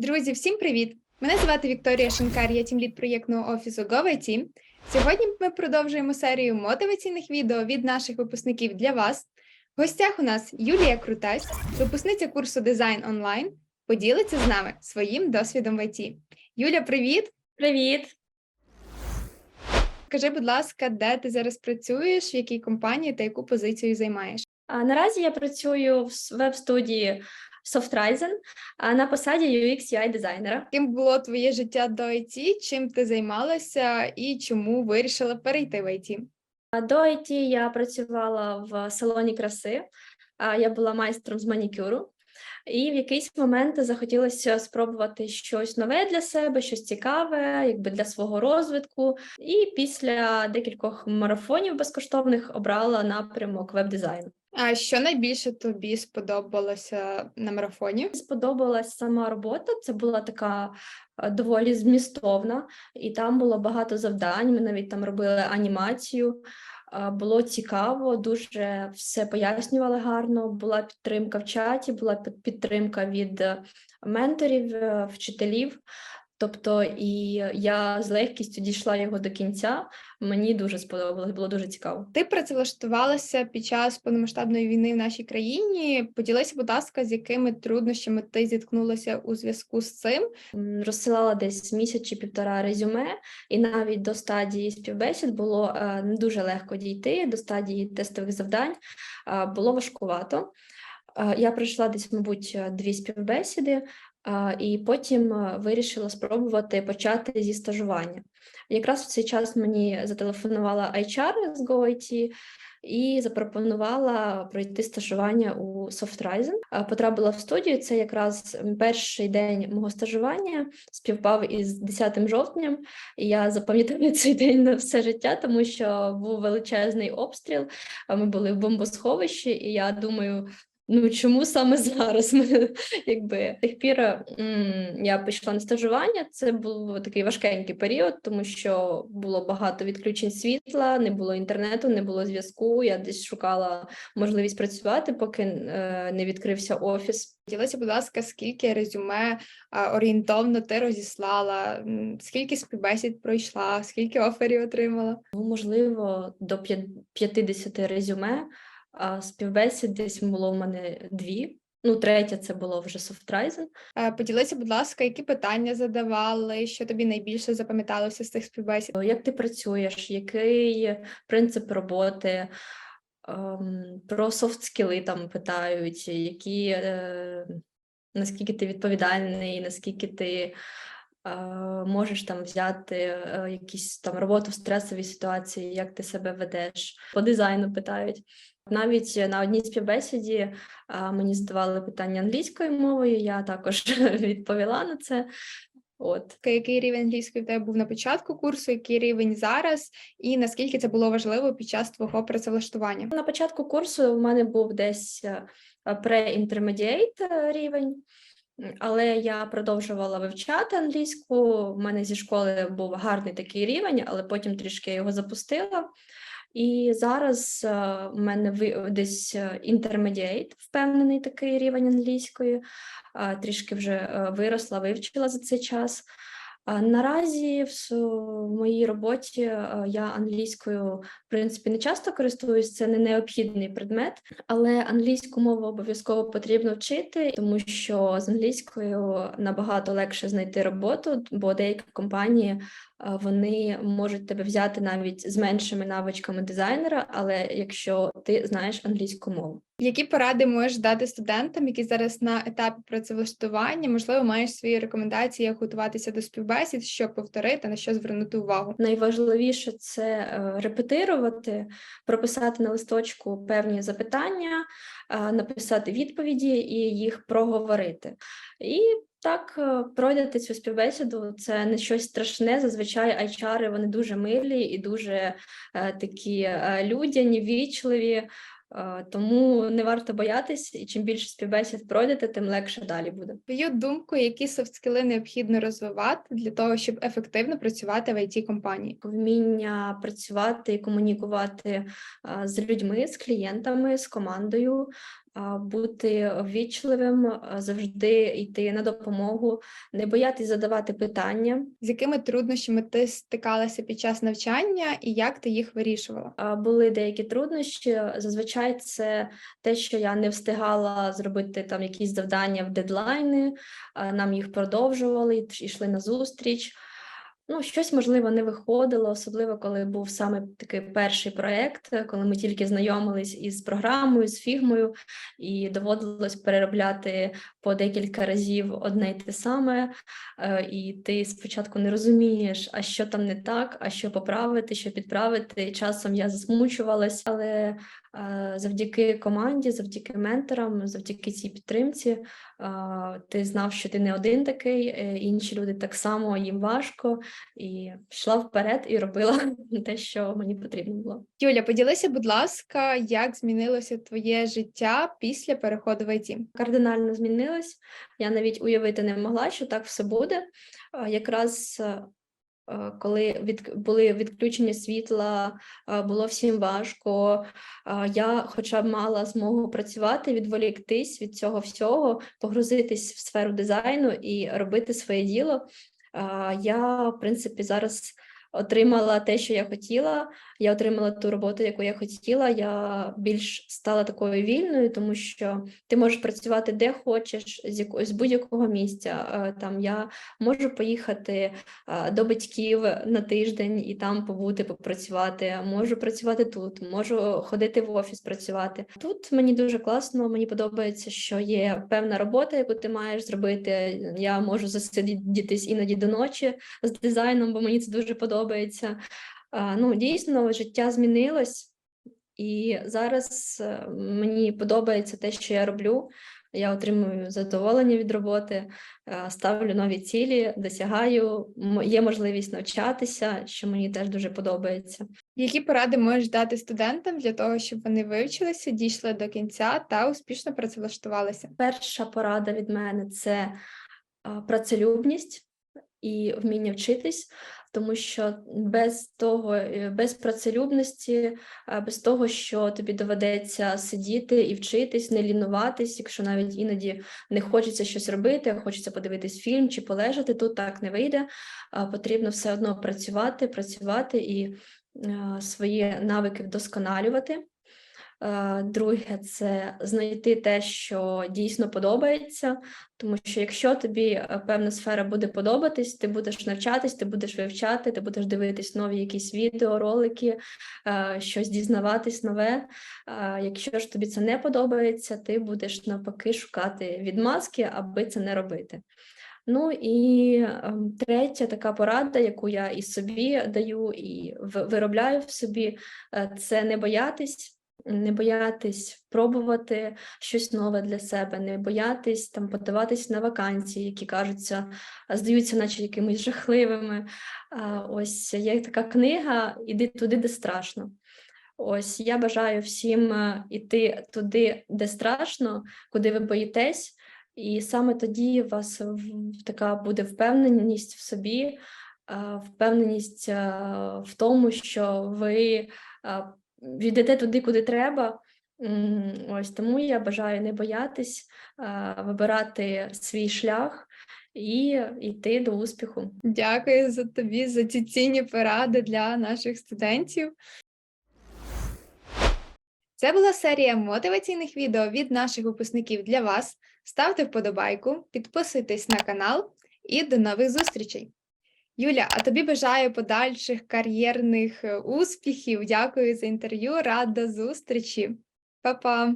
Друзі, всім привіт! Мене звати Вікторія Шинкар, я тімлід проєктного офісу GoVIT. Сьогодні ми продовжуємо серію мотиваційних відео від наших випускників для вас. В гостях у нас Юлія Крутась, випускниця курсу дизайн онлайн, поділиться з нами своїм досвідом в ІТ. Юля, привіт! Привіт! Скажи, будь ласка, де ти зараз працюєш, в якій компанії та яку позицію займаєш? А, Наразі я працюю в веб-студії Softrizen на посаді UX UI дизайнера. Ким було твоє життя до IT? Чим ти займалася і чому вирішила перейти в ІТ? До IT я працювала в салоні краси. Я була майстром з манікюру. І в якийсь момент захотілося спробувати щось нове для себе, щось цікаве, якби для свого розвитку. І після декількох марафонів безкоштовних обрала напрямок веб-дизайну. А що найбільше тобі сподобалося на марафоні? Сподобалась сама робота. Це була така е, доволі змістовна, і там було багато завдань. Ми навіть там робили анімацію. Було цікаво, дуже все пояснювали гарно. Була підтримка в чаті, була під- підтримка від е, менторів, е, вчителів. Тобто, і я з легкістю дійшла його до кінця. Мені дуже сподобалось, було дуже цікаво. Ти працевлаштувалася під час повномасштабної війни в нашій країні. Поділися, будь ласка, з якими труднощами ти зіткнулася у зв'язку з цим? Розсилала десь місяць чи півтора резюме, і навіть до стадії співбесід було е, не дуже легко дійти. До стадії тестових завдань було важкувато. Е, Я пройшла десь, мабуть, дві співбесіди, і потім вирішила спробувати почати зі стажування. Якраз в цей час мені зателефонувала HR з GoIT і запропонувала пройти стажування у Softrizen. Е, Потрапила в студію. Це якраз перший день мого стажування співпав із 10 жовтням. І я запам'ятаю цей день на все життя, тому що був величезний обстріл. Ми були в бомбосховищі, і я думаю. Ну чому саме зараз? Якби тих пір я пішла на стажування. Це був такий важкенький період, тому що було багато відключень світла, не було інтернету, не було зв'язку. Я десь шукала можливість працювати, поки е, не відкрився офіс. Поділися, будь ласка, скільки резюме орієнтовно ти розіслала, скільки співбесід пройшла, скільки оферів отримала? Ну, можливо, до п'ят- 50 резюме, співбесід десь було в мене дві. Ну, третя це було вже. Е, Поділися, будь ласка, які питання задавали, що тобі найбільше запам'яталося з цих співбесід? Як ти працюєш, який принцип роботи? Ем, Про софт-скіли там питають, які, е, наскільки ти відповідальний, наскільки ти е, можеш там взяти е, якісь там роботу в стресовій ситуації, як ти себе ведеш. По дизайну питають. Навіть на одній співбесіді мені задавали питання англійською мовою, я також відповіла на це. От. Який рівень англійської в тебе був на початку курсу, який рівень зараз, і наскільки це було важливо під час твого працевлаштування? На початку курсу в мене був десь pre-intermediate рівень, але я продовжувала вивчати англійську. У мене зі школи був гарний такий рівень, але потім трішки я його запустила. І зараз е, в мене десь е, intermediate, впевнений такий рівень англійської. Трішки вже е, виросла, вивчила за цей час. Наразі в моїй роботі е, я англійською в принципі не часто користуюсь, це не необхідний предмет, але англійську мову обов'язково потрібно вчити, тому що з англійською набагато легше знайти роботу, бо деякі компанії е, вони можуть тебе взяти навіть з меншими навичками дизайнера, але якщо ти знаєш англійську мову. Які поради можеш дати студентам, які зараз на етапі працевлаштування? Можливо, маєш свої рекомендації, як готуватися до співбесід, що повторити, на що звернути увагу? Найважливіше це е, репетирувати, прописати на листочку певні запитання, е, написати відповіді і їх проговорити. І так е, пройдете цю співбесіду. Це не щось страшне. Зазвичай HR вони дуже милі і дуже е, такі е, людяні, вічливі. Тому не варто боятись, і чим більше співбесід пройдете, тим легше далі буде. Твою думку, які софт-скіли необхідно розвивати для того, щоб ефективно працювати в it компанії? вміння працювати і комунікувати з людьми, з клієнтами, з командою, бути ввічливим, завжди йти на допомогу, не боятись задавати питання. З якими труднощами ти стикалася під час навчання і як ти їх вирішувала? Були деякі труднощі. Зазвичай це те, що я не встигала зробити там якісь завдання в дедлайни, нам їх продовжували, йшли на зустріч. Ну, щось можливо не виходило, особливо коли був саме такий перший проєкт, коли ми тільки знайомились із програмою, з фігмою, і доводилось переробляти по декілька разів одне й те саме. Е, І ти спочатку не розумієш, а що там не так, а що поправити, що підправити. Часом я засмучувалась, але е, завдяки команді, завдяки менторам, завдяки цій підтримці, е, ти знав, що ти не один такий, інші люди так само їм важко, і йшла вперед і робила те, що мені потрібно було. Юля, поділися, будь ласка, як змінилося твоє життя після переходу в ІТ? Кардинально змінилось. Я навіть уявити не могла, що так все буде. Якраз е, е, коли від, були відключення світла, е, було всім важко. Я хоча б мала змогу працювати, відволіктись від цього всього, погрузитись в сферу дизайну і робити своє діло. Я, в принципі, зараз отримала те, що я хотіла. Я отримала ту роботу, яку я хотіла. Я більш стала такою вільною, тому що ти можеш працювати де хочеш, з яко- з будь-якого місця. Е, Там я можу поїхати е, до батьків на тиждень і там побути, попрацювати. Можу працювати тут, можу ходити в офіс працювати. Тут мені дуже класно. Мені подобається, що є певна робота, яку ти маєш зробити. Я можу засидітись іноді до ночі з дизайном, бо мені це дуже подобається. Ну, дійсно, життя змінилось, і зараз е, мені подобається те, що я роблю. Я отримую задоволення від роботи, е, ставлю нові цілі, досягаю, є можливість навчатися, що мені теж дуже подобається. Які поради можеш дати студентам для того, щоб вони вивчилися, дійшли до кінця та успішно працевлаштувалися? Перша порада від мене це працелюбність і вміння вчитись, тому що без того, е, без працелюбності, без того, що тобі доведеться сидіти і вчитись, не лінуватись, якщо навіть іноді не хочеться щось робити, хочеться подивитись фільм чи полежати, тут так не вийде. Потрібно все одно працювати, працювати і свої навики вдосконалювати. Е, Друге, це знайти те, що дійсно подобається, тому що якщо тобі е, певна сфера буде подобатись, ти будеш навчатись, ти будеш вивчати, ти будеш дивитись нові якісь відео, ролики, е, щось дізнаватись нове. Якщо ж тобі це не подобається, ти будеш навпаки шукати відмазки, аби це не робити. Ну і ем, третя така порада, яку я і собі даю, і виробляю в собі, це не боятись не боятись пробувати щось нове для себе, не боятись там подаватись на вакансії, які кажуться, здаються, наче якимись жахливими. Ось є така книга Іди туди, де страшно. Ось я бажаю всім е, іти туди, де страшно, куди ви боїтесь, і саме тоді у вас така буде впевненість в собі, впевненість е, в тому, що ви йдете туди, куди треба. Ось тому я бажаю не боятись, вибирати свій шлях і йти до успіху. Дякую за тобі за ці цінні поради для наших студентів. Це була серія мотиваційних відео від наших випускників для вас. Ставте вподобайку, підписуйтесь на канал і до нових зустрічей. Юля, а тобі бажаю подальших кар'єрних е, успіхів. Дякую за інтерв'ю. Рада зустрічі. Па-па!